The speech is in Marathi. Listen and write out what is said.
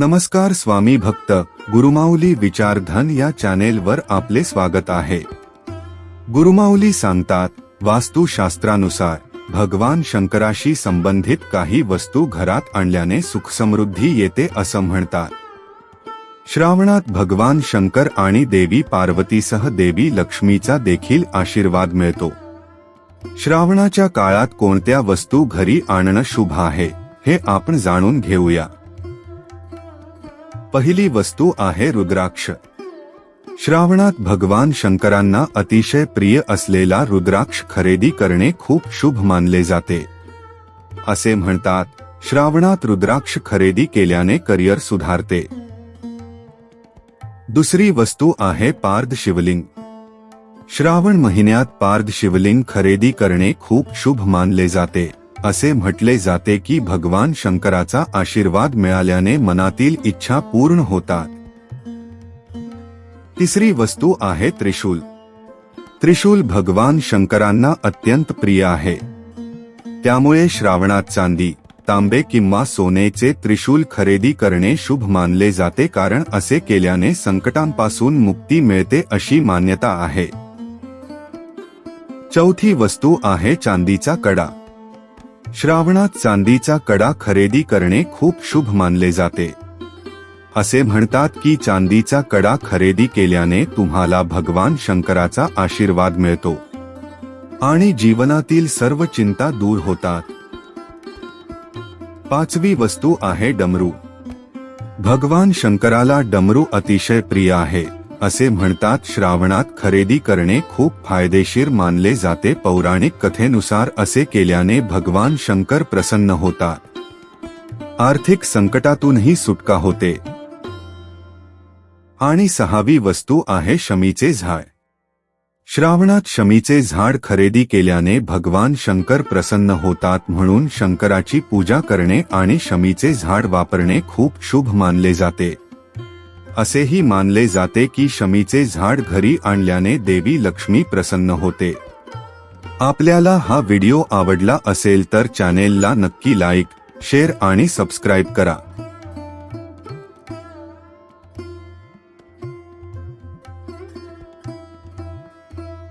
नमस्कार स्वामी भक्त गुरुमाऊली विचारधन या चॅनेलवर आपले स्वागत आहे. गुरुमाऊली सांगतात वास्तुशास्त्रानुसार भगवान शंकराशी संबंधित काही वस्तू घरात आणल्याने सुखसमृद्धी येते असं म्हणतात. श्रावणात भगवान शंकर आणि देवी पार्वतीसह देवी लक्ष्मीचा देखील आशीर्वाद मिळतो. श्रावणाच्या काळात कोणत्या वस्तू घरी आणणं शुभ आहे हे आपण जाणून घेऊया. पहिली वस्तू आहे रुद्राक्ष. श्रावणात भगवान शंकरांना अतिशय प्रिय असलेला रुद्राक्ष खरेदी करणे खूप शुभ मानले जाते. असे म्हणतात श्रावणात रुद्राक्ष खरेदी केल्याने करिअर सुधारते. दुसरी वस्तू आहे पार्द शिवलिंग. श्रावण महिन्यात पार्द शिवलिंग खरेदी करणे खूप शुभ मानले जाते. असे म्हटले जाते की भगवान शंकराचा आशीर्वाद मिळाल्याने मनातील इच्छा पूर्ण होतात. तिसरी वस्तू आहे त्रिशूल. त्रिशूल भगवान शंकरांना अत्यंत प्रिय आहे. त्यामुळे श्रावणात चांदी तांबे किंवा सोनेचे त्रिशूल खरेदी करणे शुभ मानले जाते कारण असे केल्याने संकटांपासून मुक्ती मिळते अशी मान्यता आहे. चौथी वस्तू आहे चांदीचा कडा. श्रावणात चांदीचा कडा खरेदी करणे खूप शुभ मानले जाते. असे म्हणतात की चांदीचा कडा खरेदी केल्याने तुम्हाला भगवान शंकराचा आशीर्वाद मिळतो. आणि जीवनातील सर्व चिंता दूर होतात. पाचवी वस्तू आहे डमरू. भगवान शंकराला डमरू अतिशय प्रिय आहे. असे म्हणतात श्रावणात खरेदी करणे खूप फायदेशीर मानले जाते. पौराणिक कथेनुसार असे केल्याने भगवान शंकर प्रसन्न होतात. आर्थिक संकटातूनही सुटका होते. आणि सहावी वस्तू आहे शमीचे झाड. श्रावणात शमीचे झाड खरेदी केल्याने भगवान शंकर प्रसन्न होतात म्हणून शंकराची पूजा करणे आणि शमीचे झाड वापरणे खूप शुभ मानले जाते. असेही मानले जाते की शमीचे झाड घरी आणल्याने देवी लक्ष्मी प्रसन्न होते. आपल्याला हा व्हिडिओ आवडला असेल तर चॅनेलला नक्की लाईक शेअर आणि सबस्क्राईब करा.